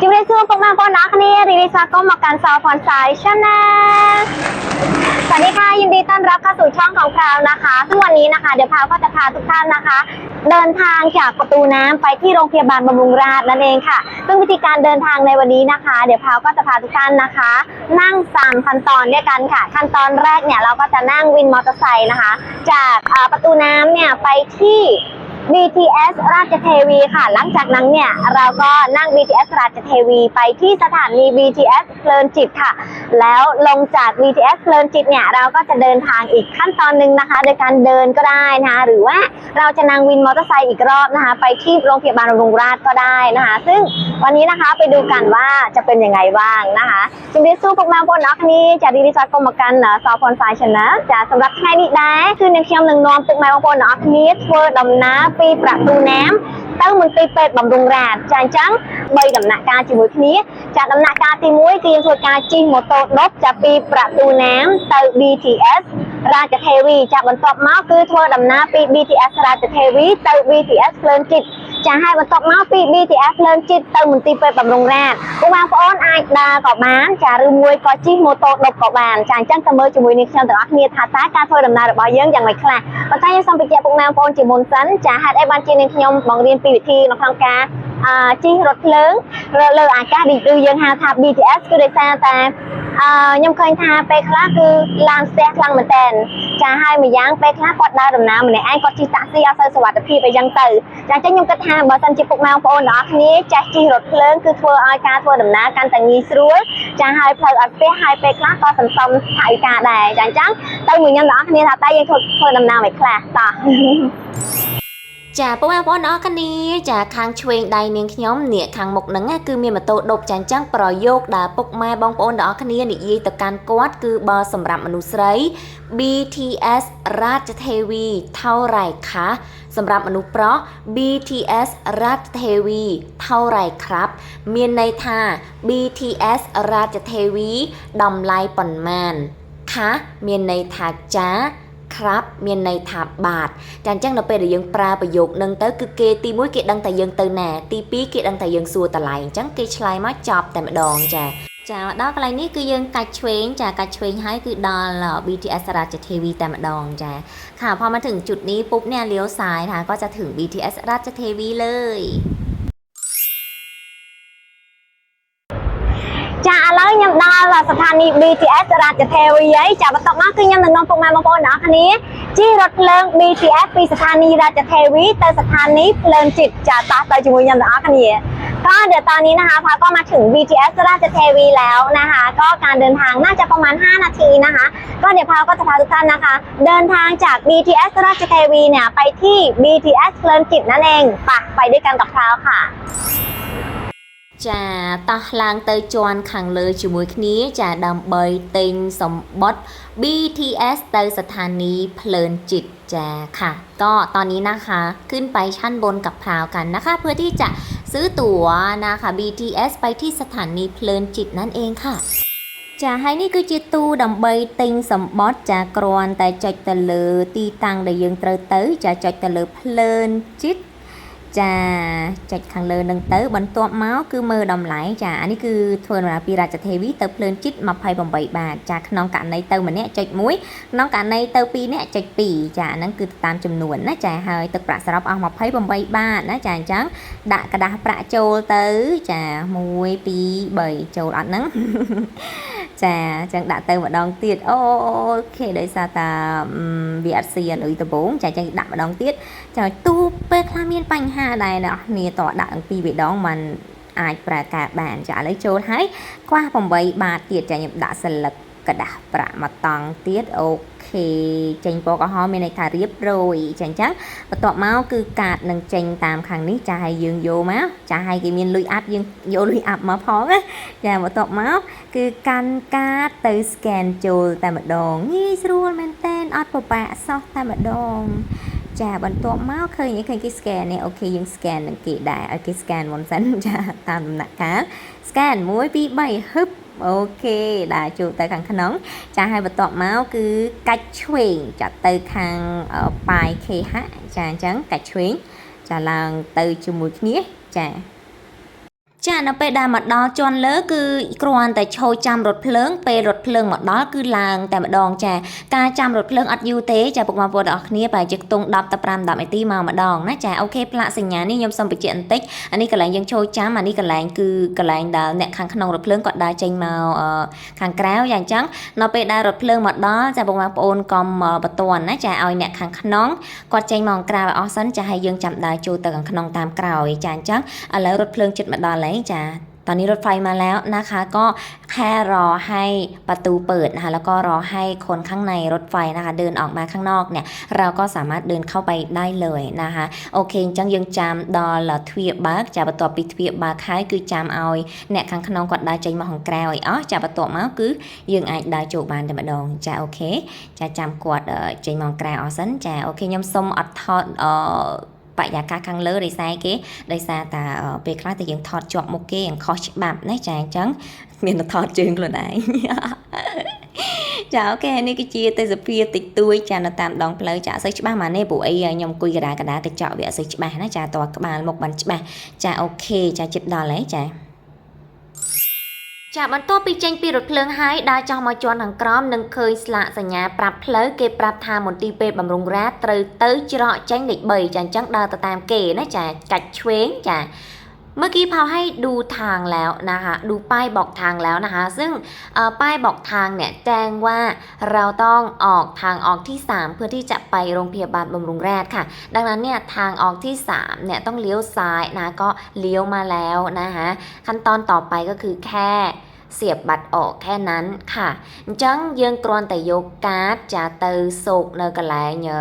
จินดีชื่อพวมาก็นักนี่รีวิซาก็มาการสาวพรสายชนะสวัสดีค่ะยินดีต้อนรับเข้าสู่ช่องของพราวนะคะซึ่งวันนี้นะคะ เดี๋ยวพราวก็จะพาทุกท่านนะคะ เดินทางจากประตูน้ำไปที่โรงพยาบาลบำรุงราษฎร์นั่นเองค่ะ ซึ่งวิธีการเดินทางในวันนี้นะคะ เดี๋ยวพราวก็จะพาทุกท่านนะคะ นั่งสามขั้นตอนด้วยกันค่ะ ขั้นตอนแรกเนี่ยเราก็จะนั่งวินมอเตอร์ไซค์นะคะ จากประตูน้ำเนี่ยไปที่ BTS ราชเทวีค่ะ หลังจากนั้นเนี่ยเราก็นั่ง BTS ราชเทวีไปที่สถานี BTS เพลินจิตค่ะ แล้วลงจาก BTS เพลินจิตเนี่ยเราก็จะเดินทางอีกขั้นตอนหนึ่งนะคะ โดยการเดินก็ได้นะคะหรือว่า เราจะนั่งวินมอเตอร์ไซค์อีกรอบนะคะ ไปที่โรงพยาบาลบำรุงราษฎร์ก็ได้นะคะ ซึ่งวันนี้นะคะไปดูกันว่าจะเป็นยังไงบ้างนะคะជំរាបសួរពុកម៉ែបងប្អូនអរគ្នាចារីរីសាកុំមកកាន់សោផន Fashion ចាសម្រាប់ថ្ងៃនេះដែរគឺនាងខ្ញុំនឹងនាំពុកម៉ែបងប្អូនអរគ្នាធ្វើដំណើរពីប្រตูน้ำទៅមន្ទីរពេទ្យបำរុងរាษฎร์ចាអញ្ចឹង3ដំណាក់កាលជាមួយគ្នាចាដំណាក់កាលទី1គឺយើងធ្វើការជិះម៉ូតូដប់ចាពីប្រตูน้ำទៅ BTS រាជទេវីចាបន្ទាប់មកគឺធ្វើដំណើរពី BTS រាជទេវីទៅ BTS ភ្លើងចិត្តចាហើយបន្ទាប់មកពី BTS ភ្លើងចិត្តទៅមន្ទីរពេទ្យបំរុងរាជពុកបងប្អូនអាចដើរក៏បានចាឬមួយក៏ជិះម៉ូតូដប់ក៏បានចាអញ្ចឹងទៅមើលជាមួយនេះខ្ញុំទាំងអស់គ្នាថាតើការធ្វើដំណើររបស់យើងយ៉ាងម៉េចខ្លះបើតែខ្ញុំសូមបញ្ជាក់ពុកម៉ែបងប្អូនជាមុនសិនចាហេតុអីបានជានាងខ្ញុំបង្រៀនពីវិធីនៅក្នុងការ ជិះរថភ្លើងលើអាកាសឬយើងហៅថា BTS គឺដោយសារតែអឺខ្ញុំឃើញថាពេលខ្លះគឺឡានស្ទះខ្លាំងមែនតើចាហើយម្យ៉ាងពេលខ្លះគាត់ដើរដំណើរម្នាក់ឯងគាត់ជិះតាក់ស៊ីអត់សូវសុវត្ថិភាពអីចឹងទៅចាអញ្ចឹងខ្ញុំគិតថាបើសិនជាពុកម៉ែបងប្អូនទាំងអស់គ្នាចេះជិះរថភ្លើងគឺធ្វើឲ្យការធ្វើដំណើរកាន់តែងាយស្រួលចាហើយផ្លូវអត់ស្ទះហើយពេលខ្លះក៏សន្សំថវិកាដែរចាអញ្ចឹងទៅមួយខ្ញុំទាំងអស់គ្នាថាតើយើងធ្វើធ្វើដំណើរមិនខ្លះតោះ ចាពុកម៉ែបងប្អូនអរគ្នាចាខាងឆ្វេងដៃនាងខ្ញុំនេះខាងមុខហ្នឹងណាគឺមានម៉ូតូដប់ចាអញ្ចឹងប្រយោគដែលពុកម៉ែបងប្អូនទាំងអស់គ្នានិយាយទៅកាន់គាត់គឺបើសម្រាប់មនុស្សស្រី BTS រាជធានីថៅរ៉ៃខាសម្រាប់មនុស្សប្រុស BTS រាជធានីថៅរ៉ៃក្រាប់មានន័យថា BTS រាជធានីតម្លៃប៉ុន្មានខាមានន័យថាចា ครับមានន័យថាបាទចាអញ្ចឹងនៅពេលដែលយើងប្រើប្រយោគនឹងទៅគឺគេទី1គេដឹងតែយើងទៅណាទី2គេដឹងតែយើងសួរតម្លៃអញ្ចឹងគេឆ្លើយមកចប់តែម្ដងចាចាមកដល់កន្លែងនេះគឺយើងកាច់ឆ្វេងចាកាច់ឆ្វេងហើយគឺដល់ BTS រាជធានីតែម្ដងចាค่ะพอมาถึงจุดนี้ปุ๊บเนี่ยเลี้ยวซ้ายนะคะก็จะถึง BTS ราชเทวีเลย ចាឥឡូវខ្ញុំដល់ស្ថានីយ៍ BTS រាជធានីហើយចាបន្ទាប់មកគឺខ្ញុំនឹងនាំពុកម៉ែបងប្អូនទាំងអស់គ្នាជិះរថភ្លើង BTS ពីស្ថាนีย์រាជធានីទៅស្ថានីយ៍ភ្លើនจิตចាតោះទៅជាមួយខ្ញុំទាំងអស់គ្នាก็เดี๋ยวตอนนี้นะคะพาก็มาถึง BTS ราชเทวีแล้วนะคะ ก็การเดินทางน่าจะประมาณ 5 นาทีนะคะ ก็เดี๋ยวพาก็จะพาทุกท่านนะคะ เดินทางจาก BTS ราชเทวีเนี่ยไปที่ BTS เพลินจิตนั่นเองไปไปด้วยกันกับพราวค่ะ ចាតោះឡើងទៅជាន់ខាងលើជាមួយគ្នាចាដើម្បីទិញសម្បត្តិ BTS ទៅស្ថានីយ៍ភ្លើនจิตចាค่ะก็ตอนนี้นะคะ ขึ้นไปชั้นบนกับพราวกันนะคะ เพื่อที่จะซื้อตั๋วนะคะ BTS ไปที่สถานีភ្លើនจิตนั่นเองค่ะ ចាហើយនេះគឺជាទូដើម្បីទិញសម្បត្តិចាគ្រាន់តែចុចទៅលើទីតាំងដែលយើងត្រូវទៅចាចុចទៅលើភ្លើនจิต ចាចុចខាងលើនឹងទៅបន្ទាប់មកគឺមើលតម្លៃចាអានេះគឺធ្វើដំណើរពីរាជធានីទៅភ្លើនจิต28បាតចាក្នុងករណីទៅម្នាក់ចុច1ក្នុងករណីទៅ2នាក់ចុច2ចាហ្នឹងគឺតាមចំនួនណាចាហើយទឹកប្រាក់សរុបអស់28បាតណាចាអញ្ចឹងដាក់กระดาษប្រាក់ចូលទៅចា1 2 3ចូលអត់ហ្នឹង ចាអញ្ចឹងដាក់ទៅម្ដងទៀតអូខេដោយសារតាអឺវាអត់ស៊ីលុយដំបងចាអញ្ចឹងដាក់ម្ដងទៀតចាទូពេលខ្លះមានបញ្ហា ដែរអ្នកនរតដាក់អង្គពីរដងมันអាចប្រើការបានចាឥឡូវចូលហើយខ្វះ8បាតទៀតចាខ្ញុំដាក់សិលឹកกระดาษប្រាក់មួយតង់ទៀតអូខេចេញពណ៌ក្រហមមានន័យថារៀបរយចាអញ្ចឹងបន្ទាប់មកគឺកាតនឹងចេញតាមខាងនេះចាឲ្យយើងយកមកចាឲ្យគេមានលុយអាប់យើងយកលុយអាប់មកផងណាចាបន្ទាប់មកគឺកាន់កាតទៅ scan ចូលតែម្ដងងាយស្រួលមែនតើអត់ពិបាកសោះតែម្ដង ចាបន្ទាប់មកឃើញឃើញគេ scan នេះអូខេយើង scan នឹងគេដែរឲ្យគេ scan មុនសិនចាតាមដំណាក់កាល scan 1 2 3ហឹបអូខេដែរចូលទៅខាងក្នុង ចាហើយបន្ទាប់មកគឺកាច់ឆ្វេងចាទៅខាងអឺប៉ាយ KH ចាអញ្ចឹងកាច់ឆ្វេងចាឡើងទៅជាមួយគ្នាចា ចានៅពេលដែលមកដល់ជាន់លើគឺគ្រាន់តែឈរចាំរថភ្លើងពេលរថភ្លើងមកដល់គឺឡើងតែម្ដងចាការចាំរថភ្លើងអត់យូរទេចាពុកម៉ែបងប្អូនទាំងអស់គ្នាប្រហែលជាខ្ទង់10ទៅ5 10នាទីមកម្ដងណាចាអូខេផ្លាកសញ្ញានេះខ្ញុំសូមបញ្ជាក់បន្តិចអានេះកន្លែងយើងឈរចាំអានេះកន្លែងគឺកន្លែងដែលអ្នកខាងក្នុងរថភ្លើងគាត់ដើរចេញមកអឺខាងក្រៅយ៉ាងអញ្ចឹងនៅពេលដែលរថភ្លើងមកដល់ចាពុកម៉ែបងប្អូនកុំបន្ទាន់ណាចាឲ្យអ្នកខាងក្នុងគាត់ចេញមកខាងក្រៅឲ្យអស់សិនចាឲ្យយើងចាំដើរចូលទៅខាងក្នុងតាមក្រោយចាអញ្ចឹងឥឡូវរថភ្លើងជិតមកដល់ហើយจ้ะตอนนี้รถไฟมาแล้วนะคะ ก็แค่รอให้ประตูเปิดนะคะ แล้วก็รอให้คนข้างในรถไฟนะคะ เดินออกมาข้างนอกเนี่ย เราก็สามารถเดินเข้าไปได้เลยนะคะโอเคจังยังจำดอลทวีบักจะประตูปิดทวีบักให้คือจำเอาเนี่ยข้างขนองกดได้ใจมาของแกรวอ๋อจะประตูมาคือยังไอได้จูบานแต่บดองจะโอเคจะจำกดใจมองแกรวอ๋อสันจะโอเคยมสมอัดทอดอ បរិយាកាសខាងលើដោយសារគេដោយសារតែអឺពេលខ្លះតែយើងថតជាប់មុខគេយ៉ាងខុសច្បាប់ណាចាអញ្ចឹងមានតែថតជើងខ្លួនឯងចាអូខេនេះគឺជាទេសភាពតិចតួចចានៅតាមដងផ្លូវចាអត់សូវច្បាស់ហ្មងទេព្រោះអីខ្ញុំអង្គុយកដាកដាកញ្ចក់វាអត់សូវច្បាស់ណាចាតើក្បាលមុខបានច្បាស់ចាអូខេចាចិត្តដល់ហើយចា ចាបន្ទាប់ពីចេញពីរថភ្លើងហើយដើរចុះមកជាន់ខាងក្រោមនឹងឃើញស្លាកសញ្ញាប្រាប់ផ្លូវគេប្រាប់ថាមន្ទីរពេទ្យបំរុងរ៉ាតត្រូវទៅច្រកចេញលេខ3ចាអញ្ចឹងដើរទៅតាមគេណាចាកាច់ឆ្វេងចា เมื่อกี้พาให้ดูทางแล้วนะคะ ดูป้ายบอกทางแล้วนะคะ ซึ่งป้ายบอกทางเนี่ยแจ้งว่าเราต้องออกทางออกที่ 3 เพื่อที่จะไปโรงพยาบาลบำรุงแรกค่ะ ดังนั้นเนี่ยทางออกที่3เนี่ยต้องเลี้ยวซ้ายนะก็เลี้ยวมาแล้วนะคะขั้นตอนต่อไปก็คือแค่เสียบบัตรออกแค่นั้นค่ะจังยังกรอนแต่ยกการ์ดจะเตอโศกเนอกระแลเนอ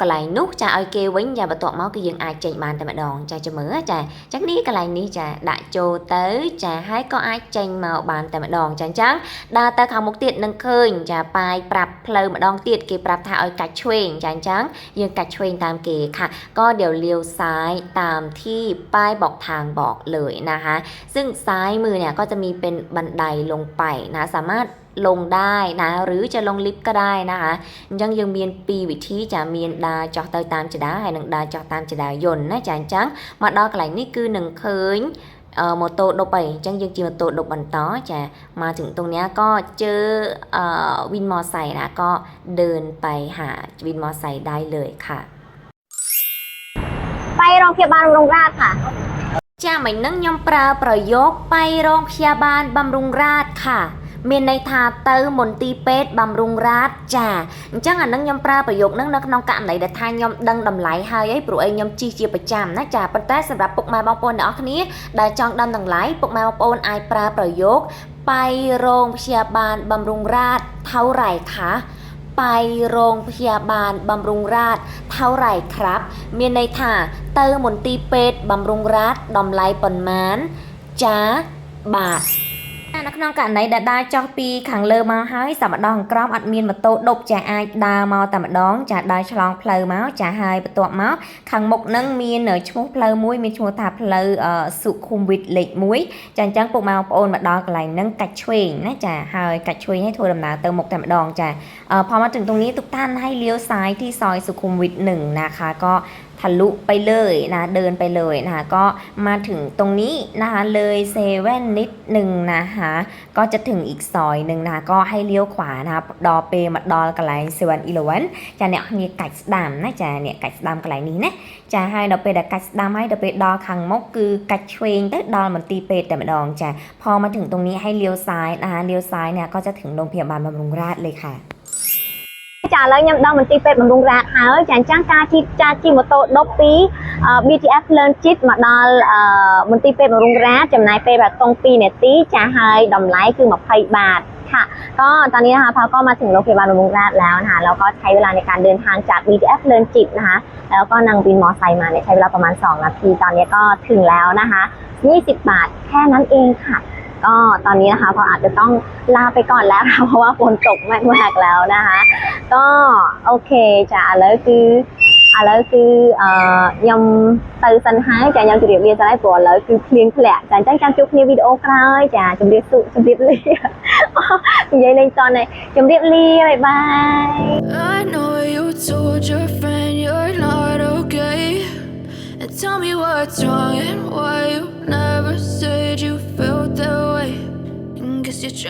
កន្លែងនោះចាឲ្យគេវិញចាបន្ទាប់មកគឺយើងអាចចេញបានតែម្ដងចាចាំមើលចាអញ្ចឹងនេះកន្លែងនេះចាដាក់ចូលទៅចាហើយក៏អាចចេញមកបានតែម្ដងចាអញ្ចឹងដើរទៅខាងមុខទៀតនឹងឃើញចាប៉ាយប្រាប់ផ្លូវម្ដងទៀតគេប្រាប់ថាឲ្យកាច់ឆ្វេងចាអញ្ចឹងយើងកាច់ឆ្វេងតាមគេค่ะ ก็เดี๋ยวเลี้ยวซ้ายตามที่ป้ายบอกทางบอกเลยนะคะ ซึ่งซ้ายมือเนี่ยก็จะมีเป็นบันไดลงไปนะสามารถ ลงได้นะ หรือจะลงลิฟต์ก็ได้นะคะ អញ្ចឹងយើងមានពីរវិធីចាមានដើរចុះទៅតាមចដាហើយនិងដើរចុះតាមចដាយន្តណាចាអញ្ចឹងមកដល់កន្លែងនេះគឺនឹងឃើញអឺម៉ូតូដប់ហើយអញ្ចឹងយើងជិះម៉ូតូដប់បន្តចាมาถึงตรงเนี้ยก็เจอเอ่อวินมอไซค์นะก็เดินไปหาวินมอไซค์ได้เลยค่ะ ไปโรงพยาบาลบำรุงราษฎร์ค่ะ ចាមិញហ្នឹងខ្ញុំប្រើប្រយោគไปโรงพยาบาลบำรุงราษฎร์ค่ะ មានន័យថាទៅមន្ទីរពេទ្យបำរុងរាษฎร์ចាអញ្ចឹងអានឹងខ្ញុំប្រើប្រយោគហ្នឹងនៅក្នុងករណីដែលថាខ្ញុំដឹងតម្លៃហើយឯងព្រោះអីខ្ញុំជិះជាប្រចាំណាចាប៉ុន្តែសម្រាប់ពុកម៉ែបងប្អូនទាំងអស់គ្នាដែលចង់ដឹងតម្លៃពុកម៉ែបងប្អូនអាចប្រើប្រយោគไปโรงพยาบาลบำรุงราษฎร์เท่าไหร่คะไปโรงพยาบาลบำรุงราษฎร์เท่าไหร่ครับ មានន័យថាទៅមន្ទីរពេទ្យបำរុងរាษฎร์តម្លៃប៉ុន្មានចាបាទ នៅក្នុងករណីដែលដើរចុះពីខាងលើមកហើយសម្ដងក្រោមអត់មានម៉ូតូដប់ចាអាចដើរមកតែម្ដងចាដើរឆ្លងផ្លូវមកចាហើយបន្ទាប់មកខាងមុខនឹងមានឈ្មោះផ្លូវមួយមានឈ្មោះថាផ្លូវអឺសុខុមវិทលេខ1ចាអញ្ចឹងពុកម៉ែបងប្អូនមកដល់កន្លែងហ្នឹងកាច់ឆ្វេងណាចាហើយកាច់ឆ្វេងឲ្យធ្វើដំណើរទៅមុខតែម្ដងចាអឺพอมาถึงตรงนี้ทุกท่านให้เลี้ยวซ้ายที่ซอยสุขุมวิทหนึ่งนะคะก็ ทะลุไปเลยนะเดินไปเลยนะก็มาถึงตรงนี้นะคะเลยเซเว่นนิดหนึ่งนะคะก็จะถึงอีกซอยหนึ่งนะก็ให้เลี้ยวขวานะคดอเปมัดดอลกะไรเซเว่นอีเลเวนจะเนี่ยมีไก่ดำนะจะเนี่ยไก่ดำกะไรนี้นะจะให้ดอเปดกัดดำให้ดอเปดอคังมกคือกัดเชวงเตดอลมันตีเปดแต่มาดองจะพอมาถึงตรงนี้ให้เลี้ยวซ้ายนะะเลี้ยวซ้ายเนี่ยก็จะถึงโรงพยาบาลบำรุงราษฎร์เลยค่ะ ចាឥឡូវខ្ញុំដល់មន្ទីរពេទ្យបำរុងរាษฎร์ហើយចាអញ្ចឹងការជិះចាជិះម៉ូតូដប់ពីអឺ BTS ភ្លើនជិតមកដល់អឺមន្ទីរពេទ្យបำรุงរាษฎร์ចំណាយពេលប្រហែល2នាទីចាហើយតម្លៃគឺ20បាตค่ะ ก็ตอนนี้นะคะพาก็มาถึงโรงพยาบาลบำรุงราษฎร์แล้วนะคะแล้วก็ใช้เวลาในการเดินทางจาก BTS เพลินจิตนะคะ แล้วก็นั่งวินมอไซค์มาเนี่ยใช้เวลาประมาณ 2 นาที ตอนนี้ก็ถึงแล้วนะคะ 20 บาทแค่นั้นเองค่ะ ก็ตอนนี้นะคะพออาจจะต้องลาไปก่อนแล้วค่ะเพราะว่าฝนตกมากๆแล้วนะคะ ก็โอเคจะอะไรคืออะไรคือเอ่อยำตื่นสันหายจะยำจุดเรียบเรียจะได้ปวดแล้วคือเพลียงแผลจะจ้างการจุกในวิดีโอกลายจะจมเรียบสุจมเรียบเรียยายในตอนไหนจมเรียบเรียบายบาย tell me what's wrong and why you never said you felt that way. And guess you're trying.